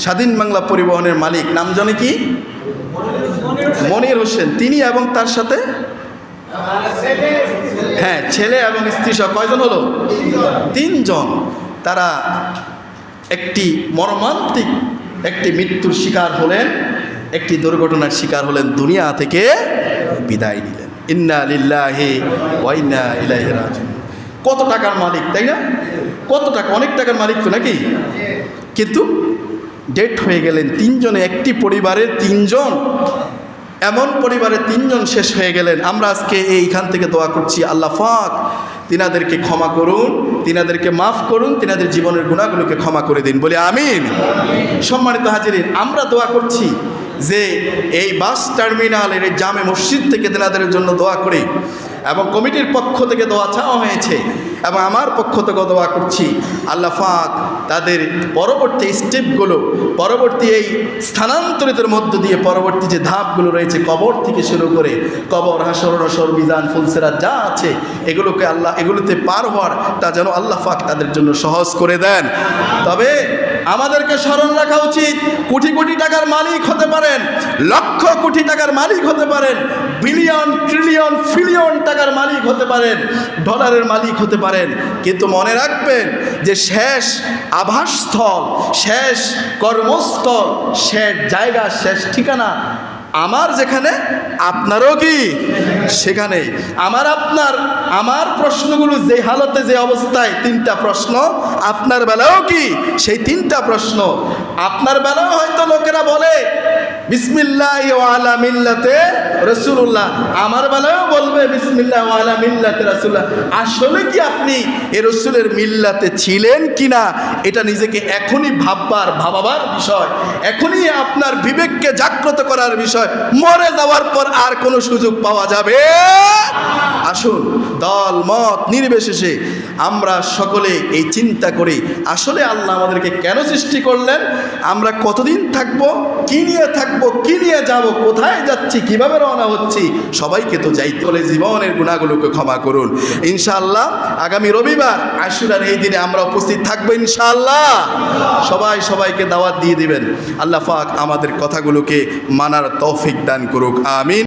স্বাধীন বাংলা পরিবহনের মালিক। নাম জানে কি? মনির হোসেন। তিনি এবং তার সাথে? হ্যাঁ ছেলে এবং স্ত্রী সহ। কয়জন হলো? তিনজন। তারা একটি মর্মান্তিক একটি মৃত্যুর শিকার হলেন, একটি দুর্ঘটনার শিকার হলেন, দুনিয়া থেকে বিদায় নিলেন। ইন্না লিল্লাহি কত টাকার মালিক, তাই না? কত টাকা? অনেক টাকার মালিক তো নাকি? কিন্তু ডেট হয়ে গেলেন তিনজনে, একটি পরিবারের তিনজন, এমন পরিবারের তিনজন শেষ হয়ে গেলেন। আমরা আজকে এইখান থেকে দোয়া করছি, আল্লাহ ফাক তিনাদেরকে ক্ষমা করুন, তিনাদেরকে মাফ করুন, তিনাদের জীবনের গুণাগুলোকে ক্ষমা করে দিন। বলে আমিন। সম্মানিত হাজিরিন, আমরা দোয়া করছি যে এই বাস টার্মিনালের জামে মসজিদ থেকে তেনাদের জন্য দোয়া করি। এবং কমিটির পক্ষ থেকে দোয়া চাওয়া হয়েছে এবং আমার পক্ষ থেকে দোয়া করছি। আল্লাহ ফাক তাদের পরবর্তী স্টেপগুলো, পরবর্তী এই স্থানান্তরিতের মধ্য দিয়ে পরবর্তী যে ধাপগুলো রয়েছে, কবর থেকে শুরু করে কবর, হাসর, নসর বিধান ফুলসেরা যা আছে, এগুলোকে আল্লাহ, এগুলোতে পার হওয়ার তা যেন আল্লাহ ফাক তাদের জন্য সহজ করে দেন। তবে আমাদেরকে স্মরণ রাখা উচিত। কোটি কোটি টাকার মালিক হতে পারেন, লক্ষ কোটি টাকার মালিক হতে পারেন বিলিয়ন ট্রিলিয়ন ফিলিয়ন টাকার মালিক হতে পারেন ডলারের মালিক হতে পারেন। কিন্তু মনে রাখবেন যে শেষ আভাসস্থল শেষ কর্মস্থল, শেষ জায়গা, শেষ ঠিকানা আমার যেখানে, আপনারও কি? সেখানে আমার আপনার, আমার প্রশ্নগুলো যে হালতে, যে অবস্থায় তিনটা প্রশ্ন, আপনার বেলাও কি? সেই তিনটা প্রশ্ন। আপনার বেলাও হয়তো লোকেরা বলে আলা মিল্লাতে আমার বলবে আলা মিল্লাতে আসলে কি আপনি এ রসুলের মিল্লাতে ছিলেন কিনা, এটা নিজেকে এখনই ভাববার, ভাবাবার বিষয়। এখনই আপনার বিবেককে জাগ্রত করার বিষয়। মরে যাওয়ার পর আর কোনো সুযোগ পাওয়া যাবে? আসুন, দল, মত, নির্বিশেষে আমরা সকলে এই চিন্তা করি, আসলে আল্লাহ আমাদেরকে কেন সৃষ্টি করলেন? আমরা কতদিন থাকব? কি নিয়ে থাকব, কি নিয়ে যাব, কোথায় যাচ্ছি, কীভাবে রওনা হচ্ছি, সবাইকে তো যাইতে বলে জীবনের গুণাগুলোকে ক্ষমা করুন। ইনশাআল্লাহ, আগামী রবিবার, আশুরার এই দিনে আমরা উপস্থিত থাকব ইনশাআল্লাহ। সবাই সবাইকে দাওয়াত দিয়ে দিবেন। আল্লাহ পাক আমাদের কথাগুলোকে মানার তৌফিক দান করুক, আমিন।